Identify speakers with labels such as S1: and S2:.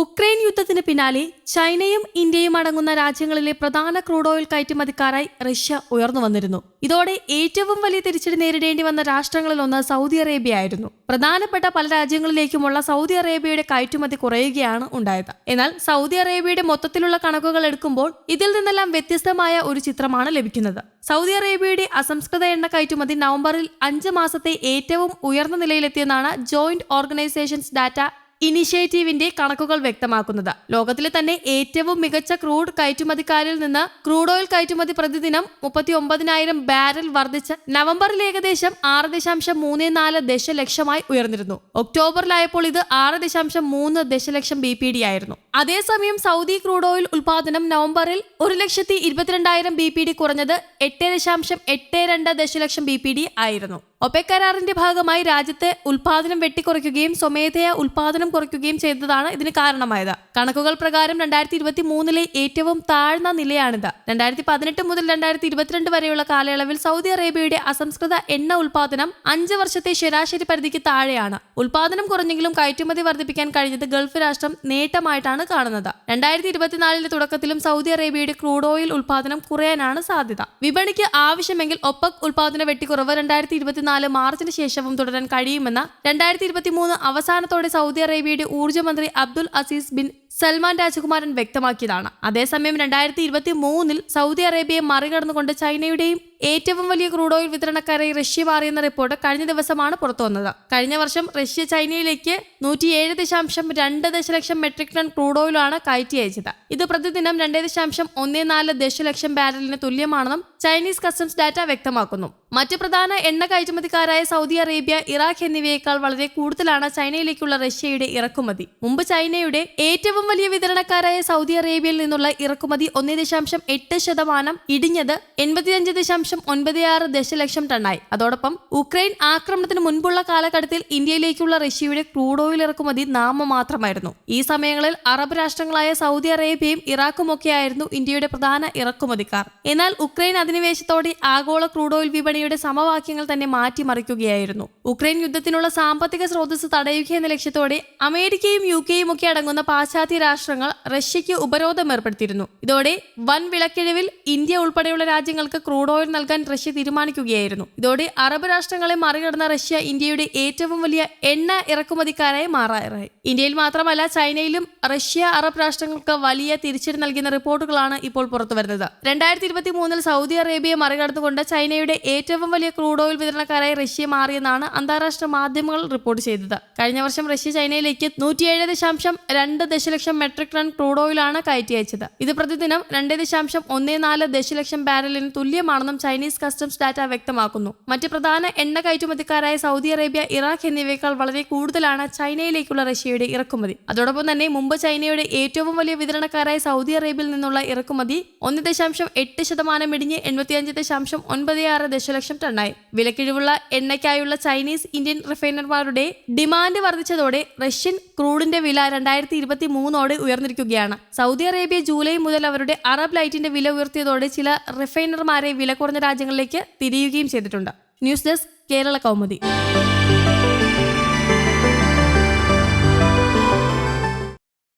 S1: Ukraine യുദ്ധത്തിന് പിന്നാലെ ചൈനയും ഇന്ത്യയും അടങ്ങുന്ന രാജ്യങ്ങളിലെ പ്രധാന ക്രൂഡ് ഓയിൽ കയറ്റുമതിക്കാരായി റഷ്യ ഉയർന്നു വന്നിരുന്നു. ഇതോടെ ഏറ്റവും വലിയ തിരിച്ചടി നേരിടേണ്ടി വന്ന രാഷ്ട്രങ്ങളിലൊന്ന് സൗദി അറേബ്യ ആയിരുന്നു പ്രധാനപ്പെട്ട പല രാജ്യങ്ങളിലേക്കുമുള്ള സൗദി അറേബ്യയുടെ കയറ്റുമതി കുറയുകയാണ് ഉണ്ടായത്. എന്നാൽ സൗദി അറേബ്യയുടെ മൊത്തത്തിലുള്ള കണക്കുകൾ എടുക്കുമ്പോൾ ഇതിൽ നിന്നെല്ലാം വ്യത്യസ്തമായ ഒരു ചിത്രമാണ് ലഭിക്കുന്നത്. സൗദി അറേബ്യയുടെ അസംസ്കൃത എണ്ണ കയറ്റുമതി നവംബറിൽ അഞ്ച് മാസത്തെ ഏറ്റവും ഉയർന്ന നിലയിലെത്തിയെന്നാണ് ജോയിന്റ് ഓർഗനൈസേഷൻസ് ഡാറ്റ ഇനിഷ്യേറ്റീവിന്റെ കണക്കുകൾ വ്യക്തമാക്കുന്നത്. ലോകത്തിലെ തന്നെ ഏറ്റവും മികച്ച ക്രൂഡ് കയറ്റുമതിക്കാരിൽ നിന്ന് ക്രൂഡ് ഓയിൽ കയറ്റുമതി പ്രതിദിനം മുപ്പത്തി ഒമ്പതിനായിരം ബാരൽ വർദ്ധിച്ച് നവംബറിൽ ഏകദേശം ആറ് ദശാംശം മൂന്ന് നാല് ദശലക്ഷമായി ഉയർന്നിരുന്നു. ഒക്ടോബറിലായപ്പോൾ ഇത് ആറ് ദശാംശം മൂന്ന് ദശലക്ഷം ബി പി ഡി ആയിരുന്നു. അതേസമയം സൗദി ക്രൂഡ് ഓയിൽ ഉൽപാദനം നവംബറിൽ ഒരു ലക്ഷത്തി ഇരുപത്തിരണ്ടായിരം ബി പി ഡി കുറഞ്ഞത് എട്ട് ദശാംശം എട്ട് രണ്ട് ദശലക്ഷം ബി പി ഡി ആയിരുന്നു. ഒപെക് കരാറിന്റെ ഭാഗമായി രാജ്യത്തെ ഉൽപാദനം വെട്ടിക്കുറയ്ക്കുകയും സ്വമേധയാ ഉൽപാദനം കുറയ്ക്കുകയും ചെയ്തതാണ് ഇതിന് കാരണമായത്. കണക്കുകൾ പ്രകാരം രണ്ടായിരത്തി ഇരുപത്തി മൂന്നിലെ ഏറ്റവും താഴ്ന്ന നിലയാണിത്. രണ്ടായിരത്തി പതിനെട്ട് മുതൽ രണ്ടായിരത്തി ഇരുപത്തിരണ്ട് വരെയുള്ള കാലയളവിൽ സൗദി അറേബ്യയുടെ അസംസ്കൃത എണ്ണ ഉൽപാദനം അഞ്ച് വർഷത്തെ ശരാശരി പരിധിക്ക് താഴെയാണ്. ഉൽപാദനം കുറഞ്ഞെങ്കിലും കയറ്റുമതി വർദ്ധിപ്പിക്കാൻ കഴിഞ്ഞത് ഗൾഫ് രാഷ്ട്രം നേട്ടമായിട്ടാണ് കാണുന്നത്. രണ്ടായിരത്തി ഇരുപത്തിനാലിന്റെ തുടക്കത്തിലും സൗദി അറേബ്യയുടെ ക്രൂഡ് ഓയിൽ ഉൽപാദനം കുറയാനാണ് സാധ്യത. വിപണിക്ക് ആവശ്യമെങ്കിൽ ഒപ്പക് ഉൽപാദന വെട്ടിക്കുറവ് രണ്ടായിരത്തി ഇരുപത്തിനാല് മാർച്ചിന് ശേഷവും തുടരാൻ കഴിയുമെന്ന് രണ്ടായിരത്തി ഇരുപത്തിമൂന്ന് അവസാനത്തോടെ സൗദി അറേബ്യയുടെ ഊർജമന്ത്രി അബ്ദുൽ അസീസ് ബിൻ സൽമാൻ രാജകുമാരൻ വ്യക്തമാക്കിയതാണ്. അതേസമയം രണ്ടായിരത്തി ഇരുപത്തി മൂന്നിൽ സൗദി അറേബ്യയെ മറികടന്നുകൊണ്ട് ചൈനയുടെയും ഏറ്റവും വലിയ ക്രൂഡ് ഓയിൽ വിതരണക്കാരായി റഷ്യ മാറിയെന്ന റിപ്പോർട്ട് കഴിഞ്ഞ ദിവസമാണ് പുറത്തുവന്നത് കഴിഞ്ഞ വർഷം റഷ്യ ചൈനയിലേക്ക് നൂറ്റിയേഴ് ദശാംശം രണ്ട് ദശലക്ഷം മെട്രിക് ടൺ ക്രൂഡ് ഓയിലാണ് കയറ്റി അയച്ചത്. ഇത് പ്രതിദിനം രണ്ടേ ദശാംശം ഒന്നേ നാല് ദശലക്ഷം ബാരലിന് തുല്യമാണെന്നും ചൈനീസ് കസ്റ്റംസ് ഡാറ്റ വ്യക്തമാക്കുന്നു. മറ്റ് പ്രധാന എണ്ണ കയറ്റുമതിക്കാരായ സൗദി അറേബ്യ ഇറാഖ് എന്നിവയേക്കാൾ വളരെ കൂടുതലാണ് ചൈനയിലേക്കുള്ള റഷ്യയുടെ ഇറക്കുമതി. മുമ്പ് ചൈനയുടെ ഏറ്റവും വലിയ വിതരണക്കാരായ സൗദി അറേബ്യയിൽ നിന്നുള്ള ഇറക്കുമതി ഒന്നേ ദശാംശം എട്ട് ശതമാനം ഇടിഞ്ഞത് എൺപത്തിയഞ്ച് ദശാംശം ഒൻപത് ആറ് ദശലക്ഷം ടണ്ണായി. അതോടൊപ്പം ഉക്രൈൻ ആക്രമണത്തിന് മുൻപുള്ള കാലഘട്ടത്തിൽ ഇന്ത്യയിലേക്കുള്ള റഷ്യയുടെ ക്രൂഡ് ഓയിൽ ഇറക്കുമതി നാമമാത്രമായിരുന്നു. ഈ സമയങ്ങളിൽ അറബ് രാഷ്ട്രങ്ങളായ സൗദി അറേബ്യയും ഇറാഖും ഒക്കെയായിരുന്നു ഇന്ത്യയുടെ പ്രധാന ഇറക്കുമതിക്കാർ. എന്നാൽ ഉക്രൈൻ അധിനിവേശത്തോടെ ആഗോള ക്രൂഡ് ഓയിൽ വിപണിയുടെ സമവാക്യങ്ങൾ തന്നെ മാറ്റിമറിക്കുകയായിരുന്നു. ഉക്രൈൻ യുദ്ധത്തിനുള്ള സാമ്പത്തിക സ്രോതസ് തടയുക എന്ന ലക്ഷ്യത്തോടെ അമേരിക്കയും യു കെയും ഒക്കെ അടങ്ങുന്ന പാശ്ചാത്യ രാഷ്ട്രങ്ങൾ റഷ്യയ്ക്ക് ഉപരോധം ഏർപ്പെടുത്തിയിരുന്നു. ഇതോടെ വൻ വിളക്കിഴിവിൽ ഇന്ത്യ ഉൾപ്പെടെയുള്ള രാജ്യങ്ങൾക്ക് ക്രൂഡ് ഓയിൽ നൽകാൻ റഷ്യ തീരുമാനിക്കുകയായിരുന്നു. ഇതോടെ അറബ് രാഷ്ട്രങ്ങളെ മറികടന്ന റഷ്യ ഇന്ത്യയുടെ ഏറ്റവും വലിയ എണ്ണ ഇറക്കുമതിക്കാരായി മാറാറായി. ഇന്ത്യയിൽ മാത്രമല്ല ചൈനയിലും റഷ്യ അറബ് രാഷ്ട്രങ്ങൾക്ക് വലിയ തിരിച്ചടി നൽകുന്ന റിപ്പോർട്ടുകളാണ് ഇപ്പോൾ പുറത്തുവരുന്നത്. രണ്ടായിരത്തി ഇരുപത്തി മൂന്നിൽ സൗദി അറേബ്യയെ മറികടന്നുകൊണ്ട് ചൈനയുടെ ഏറ്റവും വലിയ ക്രൂഡ് ഓയിൽ വിതരണക്കാരായി റഷ്യ മാറിയെന്നാണ് അന്താരാഷ്ട്ര മാധ്യമങ്ങൾ റിപ്പോർട്ട് ചെയ്തത്. കഴിഞ്ഞ വർഷം റഷ്യ ചൈനയിലേക്ക് നൂറ്റിയേഴ് ദശാംശം രണ്ട് ദശലക്ഷം മെട്രിക് ടൺ ക്രൂഡ് ഓയിലാണ് കയറ്റി അയച്ചത്. ഇത് പ്രതിദിനം രണ്ട് ദശാംശം ഒന്ന് നാല് ദശലക്ഷം ബാരലിന് തുല്യമാണെന്നും ചൈനീസ് കസ്റ്റംസ് ഡാറ്റ വ്യക്തമാക്കുന്നു. മറ്റ് പ്രധാന എണ്ണ കയറ്റുമതിക്കാരായ സൗദി അറേബ്യ ഇറാഖ് എന്നിവയേക്കാൾ വളരെ കൂടുതലാണ് ചൈനയിലേക്കുള്ള റഷ്യയുടെ ഇറക്കുമതി. അതോടൊപ്പം തന്നെ മുമ്പ് ചൈനയുടെ ഏറ്റവും വലിയ വിതരണക്കാരായ സൗദി അറേബ്യയിൽ നിന്നുള്ള ഇറക്കുമതി ഒന്ന് ദശാംശം എട്ട് ശതമാനം ഇടിഞ്ഞ് എൺപത്തിയഞ്ച് ദശാംശം ഒൻപത് ആറ് ദശലക്ഷം ടണ്ണായി. വിലക്കിഴിവുള്ള എണ്ണയ്ക്കായുള്ള ചൈനീസ് ഇന്ത്യൻ റിഫൈനർമാരുടെ ഡിമാൻഡ് വർദ്ധിച്ചതോടെ റഷ്യൻ ക്രൂഡിന്റെ വില രണ്ടായിരത്തി ഇരുപത്തി മൂന്നോടെ ഉയർന്നിരിക്കുകയാണ്. സൗദി അറേബ്യ ജൂലൈ മുതൽ അവരുടെ അറബ് ലൈറ്റിന്റെ വില ഉയർത്തിയതോടെ ചില റിഫൈനർമാരെ വില കുറഞ്ഞ പറഞ്ഞ രാജ്യങ്ങളിലേക്ക് തിരിയുകയും ചെയ്തിട്ടുണ്ട്. News desk Kerala Kaumudi.